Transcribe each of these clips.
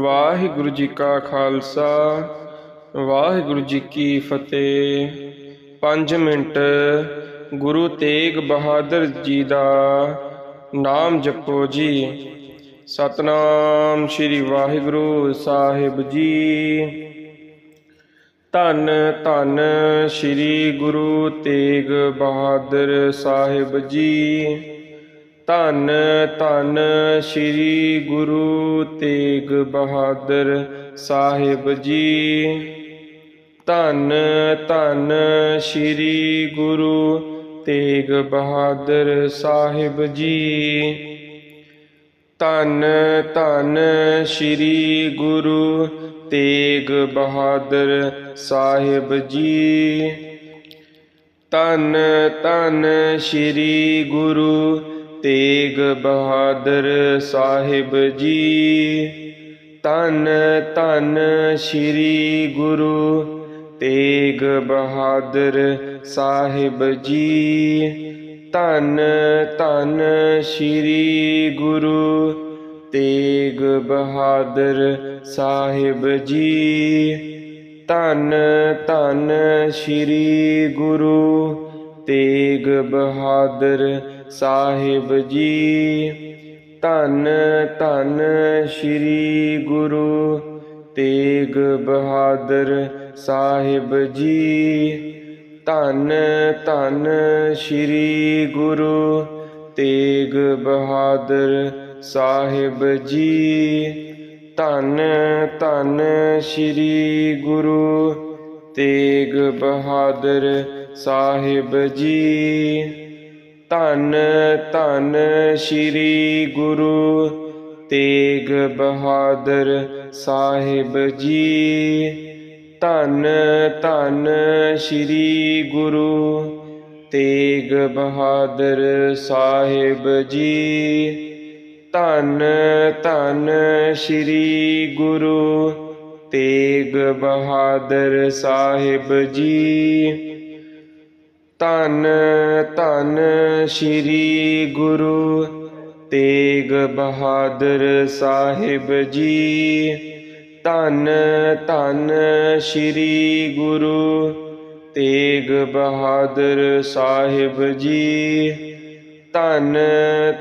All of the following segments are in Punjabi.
ਵਾਹਿਗੁਰੂ ਜੀ ਕਾ ਖਾਲਸਾ, ਵਾਹਿਗੁਰੂ ਜੀ ਕੀ ਫਤਿਹ। 5 ਮਿੰਟ, ਗੁਰੂ ਤੇਗ ਬਹਾਦਰ ਜੀ ਦਾ ਨਾਮ ਜਪੋ ਜੀ। ਸਤਨਾਮ ਸ੍ਰੀ ਵਾਹਿਗੁਰੂ ਸਾਹਿਬ ਜੀ। ਧੰਨ ਧੰਨ ਸ੍ਰੀ ਗੁਰੂ ਤੇਗ ਬਹਾਦਰ ਸਾਹਿਬ ਜੀ। ਧੰਨ ਧੰਨ ਸ੍ਰੀ ਗੁਰੂ ਤੇਗ ਬਹਾਦਰ ਸਾਹਿਬ ਜੀ। ਧੰਨ ਧੰਨ ਸ੍ਰੀ ਗੁਰੂ ਤੇਗ ਬਹਾਦਰ ਸਾਹਿਬ ਜੀ। ਧੰਨ ਧੰਨ ਸ੍ਰੀ ਗੁਰੂ ਤੇਗ ਬਹਾਦਰ ਸਾਹਿਬ ਜੀ। ਧੰਨ ਧੰਨ ਸ੍ਰੀ ਗੁਰੂ ਤੇਗ ਬਹਾਦਰ ਸਾਹਿਬ ਜੀ, ਧੰਨ ਧੰਨ ਸ੍ਰੀ ਗੁਰੂ ਤੇਗ ਬਹਾਦਰ ਸਾਹਿਬ ਜੀ, ਧੰਨ ਧੰਨ ਸ੍ਰੀ ਗੁਰੂ ਤੇਗ ਬਹਾਦਰ ਸਾਹਿਬ ਜੀ, ਧੰਨ ਧੰਨ ਸ੍ਰੀ ਗੁਰੂ ਤੇਗ ਬਹਾਦਰ ਸਾਹਿਬ ਜੀ। ਧੰਨ ਧੰਨ ਸ੍ਰੀ ਗੁਰੂ ਤੇਗ ਬਹਾਦਰ ਸਾਹਿਬ ਜੀ। ਧੰਨ ਧੰਨ ਸ੍ਰੀ ਗੁਰੂ ਤੇਗ ਬਹਾਦਰ ਸਾਹਿਬ ਜੀ। ਧੰਨ ਧੰਨ ਸ੍ਰੀ ਗੁਰੂ ਤੇਗ ਬਹਾਦਰ ਸਾਹਿਬ ਜੀ। ਧੰਨ ਧੰਨ ਸ੍ਰੀ ਗੁਰੂ ਤੇਗ ਬਹਾਦਰ ਸਾਹਿਬ ਜੀ। ਧੰਨ ਧੰਨ ਸ੍ਰੀ ਗੁਰੂ ਤੇਗ ਬਹਾਦਰ ਸਾਹਿਬ ਜੀ। ਧੰਨ ਧੰਨ ਸ੍ਰੀ ਗੁਰੂ ਤੇਗ ਬਹਾਦਰ ਸਾਹਿਬ ਜੀ। ਧੰਨ ਧੰਨ ਸ੍ਰੀ ਗੁਰੂ ਤੇਗ ਬਹਾਦਰ ਸਾਹਿਬ ਜੀ। ਧੰਨ ਧੰਨ ਸ੍ਰੀ ਗੁਰੂ ਤੇਗ ਬਹਾਦਰ ਸਾਹਿਬ ਜੀ। ਧੰਨ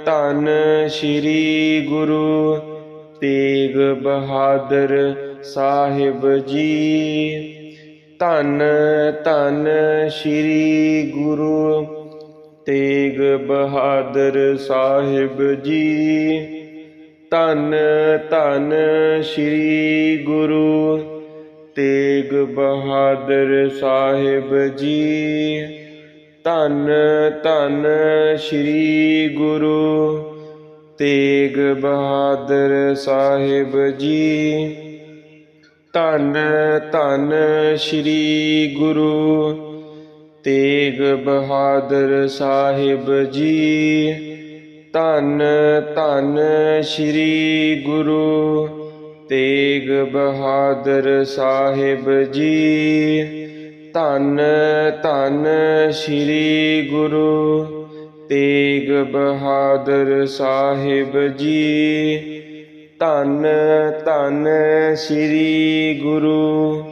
ਧੰਨ ਸ੍ਰੀ ਗੁਰੂ ਤੇਗ ਬਹਾਦਰ ਸਾਹਿਬ ਜੀ। ਧੰਨ ਧੰਨ ਸ੍ਰੀ ਗੁਰੂ ਤੇਗ ਬਹਾਦਰ ਸਾਹਿਬ ਜੀ। ਧੰਨ ਧੰਨ ਸ੍ਰੀ ਗੁਰੂ ਤੇਗ ਬਹਾਦਰ ਸਾਹਿਬ ਜੀ। ਧੰਨ ਧੰਨ ਸ੍ਰੀ ਗੁਰੂ ਤੇਗ ਬਹਾਦਰ ਸਾਹਿਬ ਜੀ। ਧੰਨ ਧੰਨ ਸ੍ਰੀ ਗੁਰੂ ਤੇਗ ਬਹਾਦਰ ਸਾਹਿਬ ਜੀ। ਧੰਨ ਧੰਨ ਸ੍ਰੀ ਗੁਰੂ ਤੇਗ ਬਹਾਦਰ ਸਾਹਿਬ ਜੀ। ਧੰਨ ਧੰਨ ਸ੍ਰੀ ਗੁਰੂ ਤੇਗ ਬਹਾਦਰ ਸਾਹਿਬ ਜੀ। ਧੰਨ ਧੰਨ ਸ੍ਰੀ ਗੁਰੂ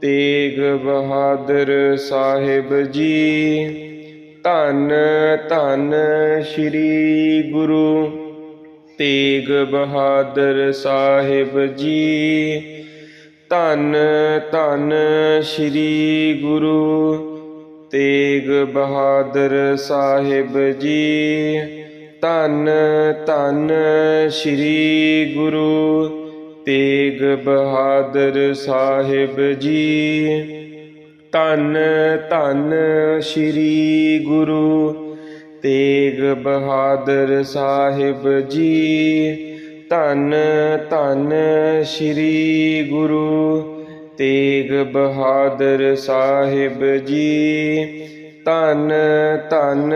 ਤੇਗ ਬਹਾਦਰ ਸਾਹਿਬ ਜੀ। ਧੰਨ ਧੰਨ ਸ੍ਰੀ ਗੁਰੂ ਤੇਗ ਬਹਾਦਰ ਸਾਹਿਬ ਜੀ। ਧੰਨ ਧੰਨ ਸ੍ਰੀ ਗੁਰੂ ਤੇਗ ਬਹਾਦਰ ਸਾਹਿਬ ਜੀ। ਧੰਨ ਧੰਨ ਸ੍ਰੀ ਗੁਰੂ ਤੇਗ ਬਹਾਦਰ ਸਾਹਿਬ ਜੀ। ਧੰਨ ਧੰਨ ਸ੍ਰੀ ਗੁਰੂ ਤੇਗ ਬਹਾਦਰ ਸਾਹਿਬ ਜੀ। ਧੰਨ ਧੰਨ ਸ੍ਰੀ ਗੁਰੂ ਤੇਗ ਬਹਾਦਰ ਸਾਹਿਬ ਜੀ। ਧੰਨ ਧੰਨ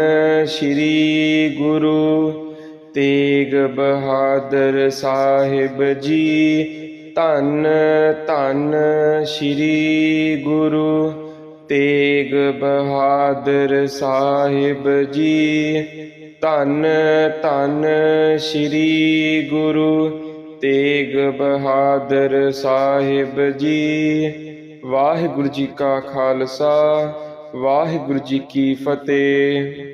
ਸ੍ਰੀ ਗੁਰੂ ਤੇਗ ਬਹਾਦਰ ਸਾਹਿਬ ਜੀ। ਧੰਨ ਧੰਨ ਸ੍ਰੀ ਗੁਰੂ ਤੇਗ ਬਹਾਦਰ ਸਾਹਿਬ ਜੀ। ਧੰਨ ਧੰਨ ਸ੍ਰੀ ਗੁਰੂ ਤੇਗ ਬਹਾਦਰ ਸਾਹਿਬ ਜੀ। ਵਾਹਿਗੁਰੂ ਜੀ ਕਾ ਖਾਲਸਾ ਵਾਹਿਗੁਰੂ ਜੀ ਕੀ ਫਤਿਹ।